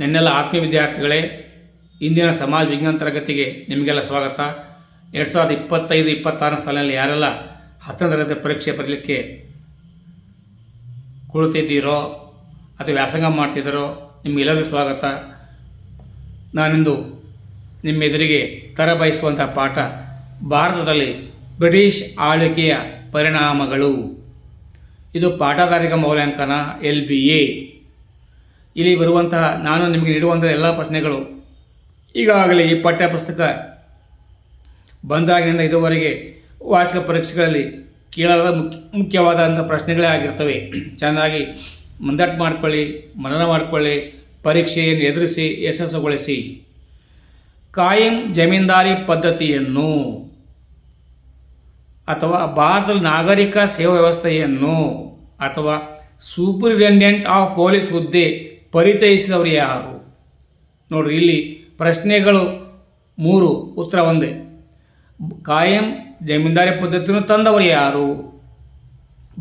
ನನ್ನೆಲ್ಲ ಆತ್ಮೀಯ ವಿದ್ಯಾರ್ಥಿಗಳೇ, ಇಂದಿನ ಸಮಾಜ ವಿಜ್ಞಾನ ತರಗತಿಗೆ ನಿಮಗೆಲ್ಲ ಸ್ವಾಗತ. ಎರಡು ಸಾವಿರದ ಇಪ್ಪತ್ತೈದು, ಇಪ್ಪತ್ತಾರನೇ ಸಾಲಿನಲ್ಲಿ ಯಾರೆಲ್ಲ ಹತ್ತನೇ ತರಗತಿ ಪರೀಕ್ಷೆ ಬರಲಿಕ್ಕೆ ಕುಳಿತಿದ್ದೀರೋ ಅಥವಾ ವ್ಯಾಸಂಗ ಮಾಡ್ತಿದ್ದೀರೋ, ನಿಮಗೆಲ್ಲರಿಗೂ ಸ್ವಾಗತ. ನಾನಿಂದು ನಿಮ್ಮ ಎದುರಿಗೆ ತರಬಯಸುವಂಥ ಪಾಠ ಭಾರತದಲ್ಲಿ ಬ್ರಿಟಿಷ್ ಆಳ್ವಿಕೆಯ ಪರಿಣಾಮಗಳು. ಇದು ಪಾಠಧಾರಿಕ ಮೌಲ್ಯಾಂಕನ, ಎಲ್ ಬಿ ಎ. ಇಲ್ಲಿ ಬರುವಂತಹ ನಾನು ನಿಮಗೆ ನೀಡುವಂಥ ಎಲ್ಲ ಪ್ರಶ್ನೆಗಳು ಈಗಾಗಲೇ ಈ ಪಠ್ಯಪುಸ್ತಕ ಬಂದಾಗಿನಿಂದ ಇದುವರೆಗೆ ವಾರ್ಷಿಕ ಪರೀಕ್ಷೆಗಳಲ್ಲಿ ಕೇಳಲಾದ ಮುಖ್ಯ ಮುಖ್ಯವಾದಂಥ ಪ್ರಶ್ನೆಗಳೇ ಆಗಿರ್ತವೆ. ಚೆನ್ನಾಗಿ ಮುಂದಟ್ಟು ಮಾಡಿಕೊಳ್ಳಿ, ಮನನ ಮಾಡಿಕೊಳ್ಳಿ, ಪರೀಕ್ಷೆಯನ್ನು ಎದುರಿಸಿ, ಯಶಸ್ಸುಗೊಳಿಸಿ. ಕಾಯಂ ಜಮೀನ್ದಾರಿ ಪದ್ಧತಿಯನ್ನು ಅಥವಾ ಭಾರತದ ನಾಗರಿಕ ಸೇವಾ ವ್ಯವಸ್ಥೆಯನ್ನು ಅಥವಾ ಸೂಪರಿಂಟೆಂಡೆಂಟ್ ಆಫ್ ಪೊಲೀಸ್ ಹುದ್ದೆ ಪರಿಚಯಿಸಿದವರು ಯಾರು? ನೋಡ್ರಿ, ಇಲ್ಲಿ ಪ್ರಶ್ನೆಗಳು ಮೂರು, ಉತ್ತರ ಒಂದೇ. ಕಾಯಂ ಜಮೀನ್ದಾರಿ ಪದ್ಧತಿಯನ್ನು ತಂದವರು ಯಾರು?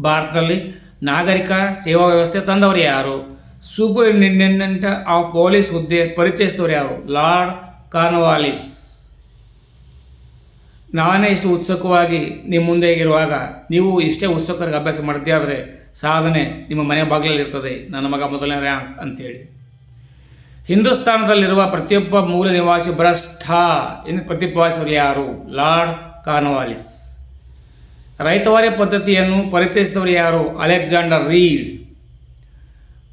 ಭಾರತದಲ್ಲಿ ನಾಗರಿಕ ಸೇವಾ ವ್ಯವಸ್ಥೆ ತಂದವರು ಯಾರು? ಸೂಪರಿಂಟೆಂಡೆಂಟ್ ಆಫ್ ಪೊಲೀಸ್ ಹುದ್ದೆ ಪರಿಚಯಿಸಿದವರು ಯಾರು? Lord Cornwallis. ನಾನೇ ಇಷ್ಟು ಉತ್ಸುಕವಾಗಿ ನಿಮ್ಮ ಮುಂದೆ ಇರುವಾಗ ನೀವು ಇಷ್ಟೇ ಉತ್ಸುಕರಿಗೆ ಅಭ್ಯಾಸ ಮಾಡಿದ್ದೆ ಆದರೆ ಸಾಧನೆ ನಿಮ್ಮ ಮನೆ ಬಾಗಿಲಲ್ಲಿ ಇರ್ತದೆ. ನನ್ನ ಮಗ ಮೊದಲನೇ ರ್ಯಾಂಕ್ ಅಂತೇಳಿ. ಹಿಂದೂಸ್ತಾನದಲ್ಲಿರುವ ಪ್ರತಿಯೊಬ್ಬ ಮೂಲ ನಿವಾಸಿ ಭ್ರಷ್ಟ. ಎಂದು ಪ್ರತಿಪಾದಿಸಿದವರು ಯಾರು? Lord Cornwallis. ರೈತವಾರಿ ಪದ್ಧತಿಯನ್ನು ಪರಿಚಯಿಸಿದವರು ಯಾರು? Alexander read.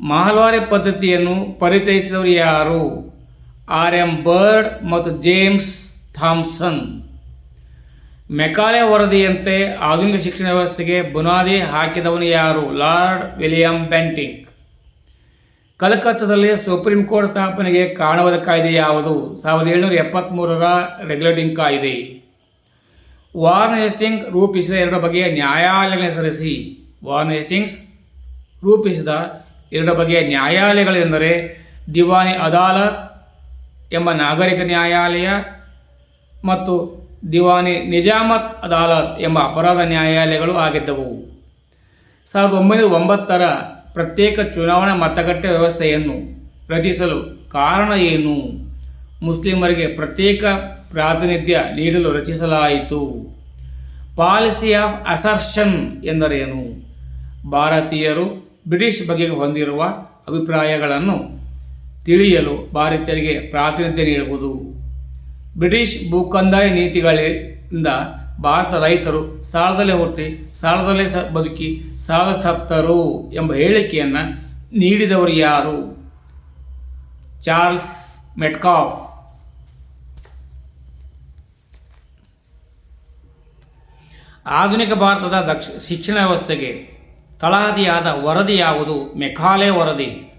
ಮಹಲ್ವಾರಿ ಪದ್ಧತಿಯನ್ನು ಪರಿಚಯಿಸಿದವರು ಯಾರು? ಆರ್ ಎಂ ಬರ್ಡ್ ಮತ್ತು ಜೇಮ್ಸ್ ಥಾಮ್ಸನ್. ಮೆಕಾಲೆ ವರದಿಯಂತೆ ಆಧುನಿಕ ಶಿಕ್ಷಣ ವ್ಯವಸ್ಥೆಗೆ ಬುನಾದಿ ಹಾಕಿದವನು ಯಾರು? Lord William Bentinck. ಕಲ್ಕತ್ತಾದಲ್ಲಿ supreme court ಸ್ಥಾಪನೆಗೆ ಕಾರಣವಾದ ಕಾಯ್ದೆ ಯಾವುದು? ಸಾವಿರದ ಏಳುನೂರ ಎಪ್ಪತ್ತ್ಮೂರರ ರೆಗ್ಯುಲೇಟಿಂಗ್ ಕಾಯ್ದೆ. ವಾರ್ನ್ ಹೆಸ್ಟಿಂಗ್ ರೂಪಿಸಿದ ಎರಡು ಬಗೆಯ ನ್ಯಾಯಾಲಯಗಳ ಹೆಸರಿಸಿ. ವಾರ್ನ್ ಹೇಸ್ಟಿಂಗ್ಸ್ ರೂಪಿಸಿದ ಎರಡು ಬಗೆಯ ನ್ಯಾಯಾಲಯಗಳೆಂದರೆ ದಿವಾನಿ ಅದಾಲತ್ ಎಂಬ ನಾಗರಿಕ ನ್ಯಾಯಾಲಯ ಮತ್ತು ದಿವಾನಿ ನಿಜಾಮತ್ ಅದಾಲತ್ ಎಂಬ ಅಪರಾಧ ನ್ಯಾಯಾಲಯಗಳು ಆಗಿದ್ದವು. ಸಾವಿರದ ಒಂಬೈನೂರ ಒಂಬತ್ತರ ಪ್ರತ್ಯೇಕ ಚುನಾವಣಾ ಮತಗಟ್ಟೆ ವ್ಯವಸ್ಥೆಯನ್ನು ರಚಿಸಲು ಕಾರಣ ಏನು? ಮುಸ್ಲಿಮರಿಗೆ ಪ್ರತ್ಯೇಕ ಪ್ರಾತಿನಿಧ್ಯ ನೀಡಲು ರಚಿಸಲಾಯಿತು. ಪಾಲಿಸಿ ಆಫ್ ಅಸರ್ಷನ್ ಎಂದರೇನು? ಭಾರತೀಯರು ಬ್ರಿಟಿಷ್ ಬಗ್ಗೆ ಹೊಂದಿರುವ ಅಭಿಪ್ರಾಯಗಳನ್ನು ತಿಳಿಯಲು ಭಾರತೀಯರಿಗೆ ಪ್ರಾತಿನಿಧ್ಯ ನೀಡುವುದು. ಬ್ರಿಟಿಷ್ ಭೂಕಂದಾಯ ನೀತಿಗಳಿಂದ ಭಾರತ ರೈತರು ಸಾಲದಲ್ಲೇ ಹುಟ್ಟಿ, ಸಾಲದಲ್ಲೇ ಸ, ಬದುಕಿ, ಸಾಲ ಸತ್ತರು ಎಂಬ ಹೇಳಿಕೆಯನ್ನು ನೀಡಿದವರು ಯಾರು? Charles Metcalfe. ಆಧುನಿಕ ಭಾರತದ ದಕ್ಷ, ಶಿಕ್ಷಣ ವ್ಯವಸ್ಥೆಗೆ ತಳಹದಿಯಾದ ವರದಿ ಯಾವುದು ಮೆಕಾಲೆ ವರದಿ.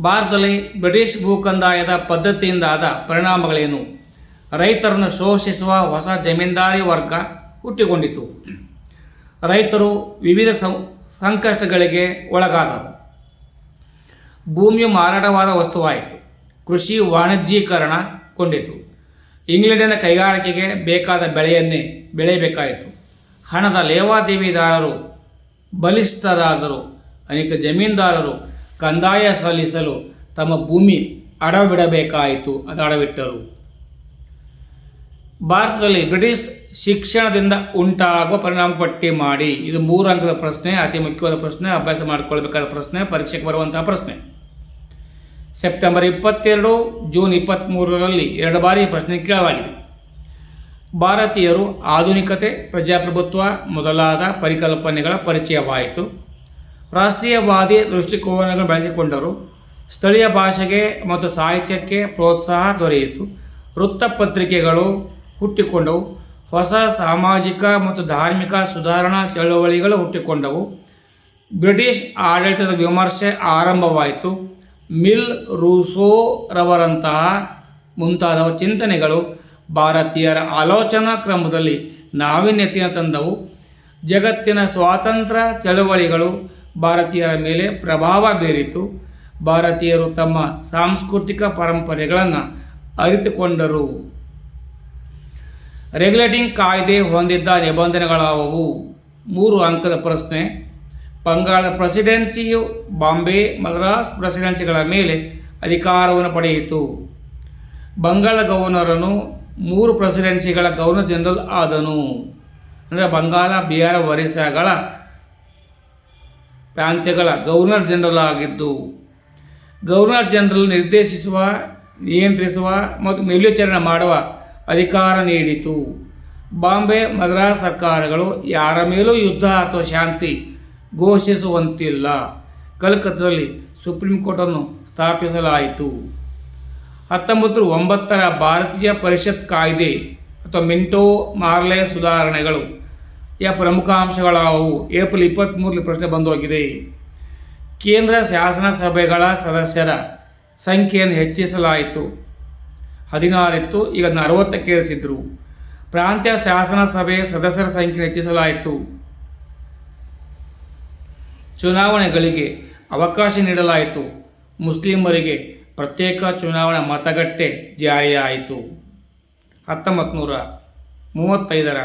ಭಾರತದಲ್ಲಿ ಬ್ರಿಟಿಷ್ ಭೂಕಂದಾಯದ ಪದ್ಧತಿಯಿಂದಾದ ಪರಿಣಾಮಗಳೇನು? ರೈತರನ್ನು ಶೋಷಿಸುವ ಹೊಸ ಜಮೀನ್ದಾರಿ ವರ್ಗ ಹುಟ್ಟಿಕೊಂಡಿತು. ರೈತರು ವಿವಿಧ ಸಂಕಷ್ಟಗಳಿಗೆ ಒಳಗಾದರು. ಭೂಮಿಯು ಮಾರಾಟವಾದ ವಸ್ತುವಾಯಿತು. ಕೃಷಿ ವಾಣಿಜ್ಯೀಕರಣಗೊಂಡಿತು ಇಂಗ್ಲೆಂಡಿನ ಕೈಗಾರಿಕೆಗೆ ಬೇಕಾದ ಬೆಳೆಯನ್ನೇ ಬೆಳೆಯಬೇಕಾಯಿತು. ಹಣದ ಲೇವಾದೇವಿದಾರರು ಬಲಿಷ್ಠರಾದರು. ಅನೇಕ ಜಮೀನ್ದಾರರು ಕಂದಾಯ ಸಲ್ಲಿಸಲು ತಮ್ಮ ಭೂಮಿ ಅಡವಿಡಬೇಕಾಯಿತು ಅದು ಅಡವಿಟ್ಟರು. ಭಾರತದಲ್ಲಿ ಬ್ರಿಟಿಷ್ ಶಿಕ್ಷಣದಿಂದ ಉಂಟಾಗುವ ಪರಿಣಾಮ ಪಟ್ಟಿ ಮಾಡಿ ಇದು ಮೂರು ಅಂಕದ ಪ್ರಶ್ನೆ, ಅತಿ ಮುಖ್ಯವಾದ ಪ್ರಶ್ನೆ, ಅಭ್ಯಾಸ ಮಾಡಿಕೊಳ್ಬೇಕಾದ ಪ್ರಶ್ನೆ, ಪರೀಕ್ಷೆಗೆ ಬರುವಂತಹ ಪ್ರಶ್ನೆ. ಸೆಪ್ಟೆಂಬರ್ ಇಪ್ಪತ್ತೆರಡು, ಜೂನ್ ಇಪ್ಪತ್ತ್ಮೂರರಲ್ಲಿ ಎರಡು ಬಾರಿ ಪ್ರಶ್ನೆ ಕೇಳಲಾಗಿದೆ. ಭಾರತೀಯರು ಆಧುನಿಕತೆ, ಪ್ರಜಾಪ್ರಭುತ್ವ ಮೊದಲಾದ ಪರಿಕಲ್ಪನೆಗಳ ಪರಿಚಯವಾಯಿತು. ರಾಷ್ಟ್ರೀಯವಾದಿ ದೃಷ್ಟಿಕೋನಗಳನ್ನು ಬೆಳೆಸಿಕೊಂಡರು. ಸ್ಥಳೀಯ ಭಾಷೆಗೆ ಮತ್ತು ಸಾಹಿತ್ಯಕ್ಕೆ ಪ್ರೋತ್ಸಾಹ ದೊರೆಯಿತು. ವೃತ್ತಪತ್ರಿಕೆಗಳು ಹುಟ್ಟಿಕೊಂಡವು. ಹೊಸ ಸಾಮಾಜಿಕ ಮತ್ತು ಧಾರ್ಮಿಕ ಸುಧಾರಣಾ ಚಳುವಳಿಗಳು ಹುಟ್ಟಿಕೊಂಡವು. ಬ್ರಿಟಿಷ್ ಆಡಳಿತದ ವಿಮರ್ಶೆ ಆರಂಭವಾಯಿತು. ಮಿಲ್ ರೂಸೋರವರಂತಹ ಮುಂತಾದವ ಚಿಂತನೆಗಳು ಭಾರತೀಯರ ಆಲೋಚನಾ ಕ್ರಮದಲ್ಲಿ ನಾವೀನ್ಯತೆಯನ್ನು ತಂದವು. ಜಗತ್ತಿನ ಸ್ವಾತಂತ್ರ್ಯ ಚಳವಳಿಗಳು ಭಾರತೀಯರ ಮೇಲೆ ಪ್ರಭಾವ ಬೀರಿತು. ಭಾರತೀಯರು ತಮ್ಮ ಸಾಂಸ್ಕೃತಿಕ ಪರಂಪರೆಗಳನ್ನು ಅರಿತುಕೊಂಡರು. ರೆಗ್ಯುಲೇಟಿಂಗ್ ಕಾಯ್ದೆ ಹೊಂದಿದ್ದ ನಿಬಂಧನೆಗಳಾವವು ಮೂರು ಅಂಕದ ಪ್ರಶ್ನೆ. ಬಂಗಾಳದ ಪ್ರೆಸಿಡೆನ್ಸಿಯು ಬಾಂಬೆ, ಮದ್ರಾಸ್ ಪ್ರೆಸಿಡೆನ್ಸಿಗಳ ಮೇಲೆ ಅಧಿಕಾರವನ್ನು ಪಡೆಯಿತು. ಬಂಗಾಳ ಗವರ್ನರನು ಮೂರು ಪ್ರೆಸಿಡೆನ್ಸಿಗಳ ಗವರ್ನರ್ ಜನರಲ್ ಆದನು. ಅಂದರೆ ಬಂಗಾಳ, ಬಿಹಾರ, ಒರಿಸ್ಸಾಗಳ ಪ್ರಾಂತ್ಯಗಳ ಗವರ್ನರ್ ಜನರಲ್ ಆಗಿದ್ದು, ಗವರ್ನರ್ ಜನರಲ್ ನಿರ್ದೇಶಿಸುವ, ನಿಯಂತ್ರಿಸುವ ಮತ್ತು ಮೇಲ್ವಿಚಾರಣೆ ಮಾಡುವ ಅಧಿಕಾರ ನೀಡಿತು. ಬಾಂಬೆ ಮದ್ರಾಸ್ ಸರ್ಕಾರಗಳು ಯಾರ ಮೇಲೂ ಯುದ್ಧ ಅಥವಾ ಶಾಂತಿ ಘೋಷಿಸುವಂತಿಲ್ಲ. ಕಲ್ಕತ್ತಾದಲ್ಲಿ ಸುಪ್ರೀಂ ಕೋರ್ಟನ್ನು ಸ್ಥಾಪಿಸಲಾಯಿತು. ಹತ್ತೊಂಬತ್ತು ಒಂಬತ್ತರ ಭಾರತೀಯ ಪರಿಷತ್ ಕಾಯ್ದೆ ಅಥವಾ ಮಿಂಟೋ ಮಾರ್ಲೆ ಸುಧಾರಣೆಗಳು ಯ ಪ್ರಮುಖ ಅಂಶಗಳಾವು ಏಪ್ರಿಲ್ ಇಪ್ಪತ್ತ್ಮೂರರಲ್ಲಿ ಪ್ರಶ್ನೆ ಬಂದು ಹೋಗಿದೆ ಕೇಂದ್ರ ಶಾಸನ ಸಭೆಗಳ ಸದಸ್ಯರ ಸಂಖ್ಯೆಯನ್ನು ಹೆಚ್ಚಿಸಲಾಯಿತು. ಹದಿನಾರಿತ್ತು, ಈಗ ಅರವತ್ತಕ್ಕೇರಿಸಿದ್ರು ಪ್ರಾಂತ್ಯ ಶಾಸನ ಸಭೆ ಸದಸ್ಯರ ಸಂಖ್ಯೆ ಹೆಚ್ಚಿಸಲಾಯಿತು. ಚುನಾವಣೆಗಳಿಗೆ ಅವಕಾಶ ನೀಡಲಾಯಿತು. ಮುಸ್ಲಿಮರಿಗೆ ಪ್ರತ್ಯೇಕ ಚುನಾವಣಾ ಮತಗಟ್ಟೆ ಜಾರಿಯಾಯಿತು. ಹತ್ತೊಂಬತ್ತು ನೂರ ಮೂವತ್ತೈದರ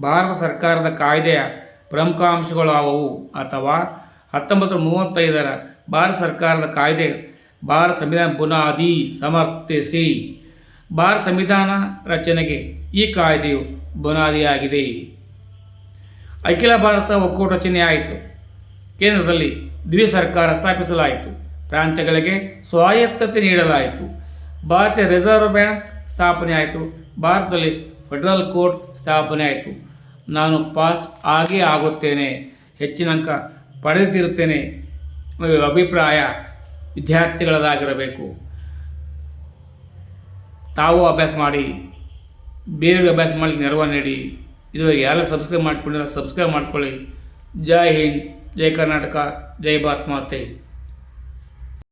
ಭಾರತ ಸರ್ಕಾರದ ಕಾಯ್ದೆಯ ಪ್ರಮುಖ ಅಂಶಗಳಾವವು ಅಥವಾ ಹತ್ತೊಂಬತ್ತು ಮೂವತ್ತೈದರ ಭಾರತ ಸರ್ಕಾರದ ಕಾಯ್ದೆ, ಭಾರತ ಸಂವಿಧಾನ ಬುನಾದಿ ಸಮರ್ಥಿಸಿ. ಭಾರತ ಸಂವಿಧಾನ ರಚನೆಗೆ ಈ ಕಾಯ್ದೆಯು ಬುನಾದಿಯಾಗಿದೆ. ಅಖಿಲ ಭಾರತ ಒಕ್ಕೂಟ ರಚನೆ ಆಯಿತು. ಕೇಂದ್ರದಲ್ಲಿ ದ್ವಿ ಸರ್ಕಾರ ಸ್ಥಾಪಿಸಲಾಯಿತು. ಪ್ರಾಂತ್ಯಗಳಿಗೆ ಸ್ವಾಯತ್ತತೆ ನೀಡಲಾಯಿತು. ಭಾರತೀಯ ರಿಸರ್ವ್ ಬ್ಯಾಂಕ್ ಸ್ಥಾಪನೆ ಆಯಿತು ಭಾರತದಲ್ಲಿ ಫೆಡರಲ್ ಕೋರ್ಟ್ ಸ್ಥಾಪನೆ ಆಯಿತು. ನಾನು ಪಾಸ್ ಆಗೇ ಆಗುತ್ತೇನೆ. ಹೆಚ್ಚಿನ ಅಂಕ ಪಡೆದಿರುತ್ತೇನೆ ಅಭಿಪ್ರಾಯ ವಿದ್ಯಾರ್ಥಿಗಳದಾಗಿರಬೇಕು. ತಾವು ಅಭ್ಯಾಸ ಮಾಡಿ, ಬೇರೆಯವ್ರಿಗೆ ಅಭ್ಯಾಸ ಮಾಡಲಿಕ್ಕೆ ನೆರವು ನೀಡಿ. ಇದುವರೆಗೆ ಯಾರೆಲ್ಲ ಸಬ್ಸ್ಕ್ರೈಬ್ ಮಾಡಿಕೊಂಡಿರೋ ಸಬ್ಸ್ಕ್ರೈಬ್ ಮಾಡ್ಕೊಳ್ಳಿ. ಜೈ ಹಿಂದ್, ಜೈ ಕರ್ನಾಟಕ, ಜೈ ಭಾರತ್ ಮಾತೆ.